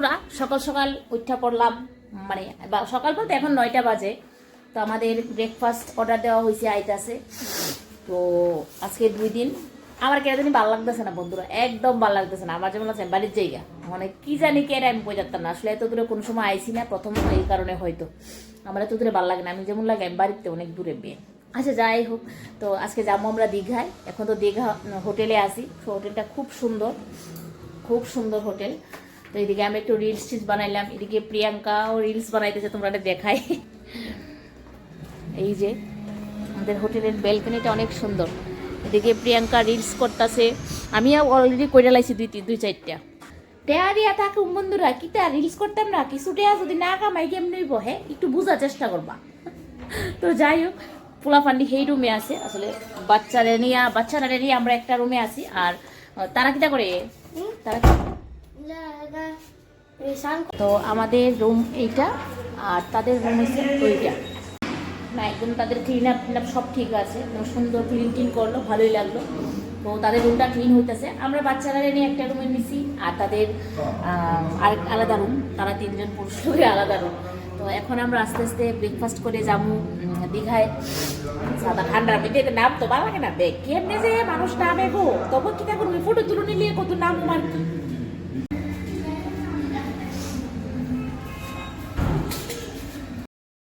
বন্ধুরা সকাল সকাল উঠা পড়লাম মানে সকাল বলতে এখন নয়টা বাজে, তো আমাদের ব্রেকফাস্ট অর্ডার দেওয়া হয়েছে আইতাছে তো আজকে দুই দিন, আমার কেন জানি ভালো লাগতেছে না বন্ধুরা, একদম ভালো লাগতেছে না, আমার যেমন আছে বাড়ির জায়গা মানে কি জানি কে আমি বোঝাতাম না, আসলে এত দূরে কোনো সময় আইসি না, প্রথম এই কারণে হয়তো, আমার এত দূরে ভালো লাগে না, আমি যেমন লাগে, আমি বাড়িতে অনেক দূরে বিয়ে আচ্ছা যাই হোক, তো আজকে যাব আমরা দীঘায়, এখন তো দীঘা হোটেলে আসি হোটেলটা খুব সুন্দর খুব সুন্দর হোটেল। তো এদিকে আমি একটু রিলস টিলস বানাইলাম, এদিকে প্রিয়াঙ্কাও রিলস বানাইতেছে, তোমরা এটা দেখাই। এই যে, আমাদের হোটেলের ব্যালকনিটা অনেক সুন্দর। এদিকে প্রিয়াঙ্কা রিলস করতেছে, আমিও অলরেডি কইরা লাইছি দুই দুই চারটা। টেয়া দিয়া বন্ধুরা, কি তা রিলস করতাম না? কিছু টেয়া যদি না কামাই কেমনি হ্যাঁ একটু বোঝার চেষ্টা করবা। তো যাই হোক পোলা ফান্ডি সেই রুমে আছে। আসলে বাচ্চারা নিয়ে বাচ্চারা নিয়ে আমরা একটা রুমে আছি, আর, তারা কিটা করে? তারা তো আমাদের রুম এইটা, আর তাদের রুম হচ্ছে ওইটা। না, একদম তাদের ক্লিন আপ ক্লিন আপ সব ঠিক আছে। একদম সুন্দর ক্লিন ক্লিন করল, ভালোই লাগল। তো তাদের রুমটা ক্লিন হইতেছে। আমরা বাচ্চারা নিয়ে একটা রুমে নিছি, আর তাদের আরেক আলাদা রুম তারা তিনজন পুরুষ লোকের আলাদা রুম তো এখন আমরা আস্তে আস্তে ব্রেকফাস্ট করে যাব দীঘায়। সাদা ঠান্ডা তো নাম তো ভালো লাগে না। দেখ, কেমনে যে মানুষ নামে গো। তবু কি করবি ফটো তুলে নিলে কত নাম আর কি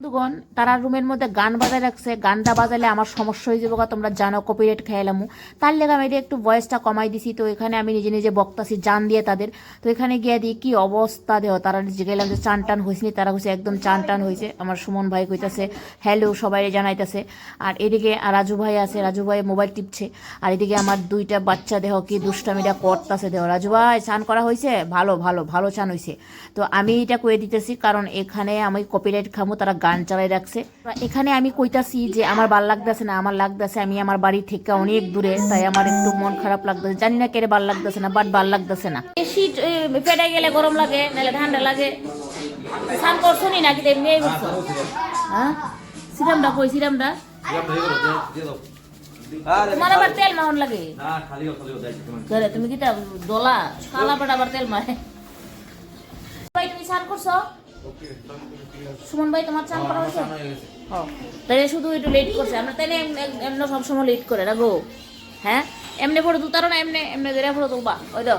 বন্ধুগণ, তারা রুমের মধ্যে গান বাজায় রাখছে। গানটা বাজালে আমার সমস্যা হয়ে যাব তোমরা জানো কপিরাইট খেয়ালামু তার লেগে আমি একটু ভয়েসটা কমাই দিছি, তো এখানে আমি নিজে নিজে বক্তাছি, জান দিয়ে তাদের। তো এখানে গিয়ে দিই কি অবস্থা দেহ, তারা যে গেলাম যে চান টান হয়েছে তারা হয়েছে একদম চান টান হয়েছে আমার সুমন ভাই কইতাছে হ্যালো সবাই জানাইতেছে। আর এদিকে রাজু ভাই আছে, রাজু ভাই মোবাইল টিপছে। আর এদিকে আমার দুইটা বাচ্চা দেহ, কি দুষ্টামিটা করতেছে দেহ। রাজু ভাই, চান করা হয়েছে ভালো ভালো ভালো চান হয়েছে তো আমি এটা কয়ে দিতেছি, কারণ এখানে আমি কপিরাইট খামু, তারা গান চালাই রাখছে। এখানে আমি কইতাছি যে আমার ভালো লাগতেছে না, আমার লাগতেছে, আমি আমার বাড়ি থেকে অনেক দূরে, তাই আমার একটু মন খারাপ লাগতেছে। জানি না কেড়ে ভালো লাগতেছে না বাট ভালো লাগতেছে না। গেলে গরম লাগে, নাহলে ঠান্ডা লাগে। হ্যাঁ? সিরামটা কই, সিরামটা? তোমার আবার তেল লাগে? তুমি কি দোলা? কালা আবার তেল মারে। তুমি স্নান করছ? সুমন ভাই তোমার চান করা হয়েছে? ও তাহলে শুধু একটু লেট করছে। আমরা তাই এমনি সবসময় লেট করে না গো হ্যাঁ? এমনি ফটো তুলতারো না এমনি এমনি দেরে ফটো তুলবা। ওই তো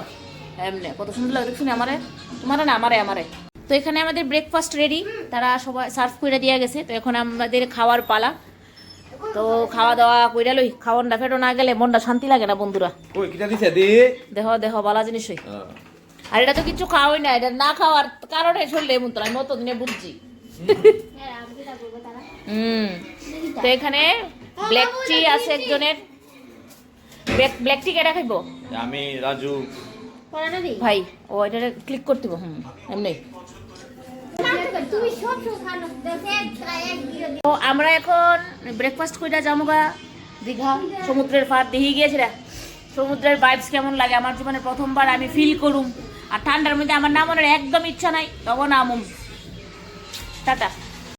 এমনি। কত সুন্দর লাগে দেখছি আমারে? তোমার না আমারে আমারে। তো এখানে আমাদের ব্রেকফাস্ট রেডি তারা সবাই সার্ভ করে দিয়ে গেছে। তো এখন আমাদের খাওয়ার পালা। তো খাওয়া দাওয়া কইরা লই খাওয়ানটা ফেটো না গেলে মনটা শান্তি লাগে না বন্ধুরা। ওই কিটা দিছে? দি। দেহ দেহ বালা জিনিস হই। আর এটা তো কিছু খাওয়াই না এটা না খাওয়ার কারণে শরীরে এমন তো আমি অতদিনে বুঝছি। হুম তো এখানে ব্ল্যাক টি আছে একজনের। ব্ল্যাক টি কেটা খাইবো? আমি রাজু। ভাই ও এটা ক্লিক করতে হুম এমনি। তো আমরা এখন ব্রেকফাস্ট কইরা যামুগা দীঘা সমুদ্রের পার দেখে গিয়েছিলাম সমুদ্রের ভাইবস কেমন লাগে? আমার জীবনে প্রথমবার আমি ফিল করুম। আর ঠান্ডার মধ্যে আমার নামানোর একদম ইচ্ছা নাই তখন আমুম টাটা।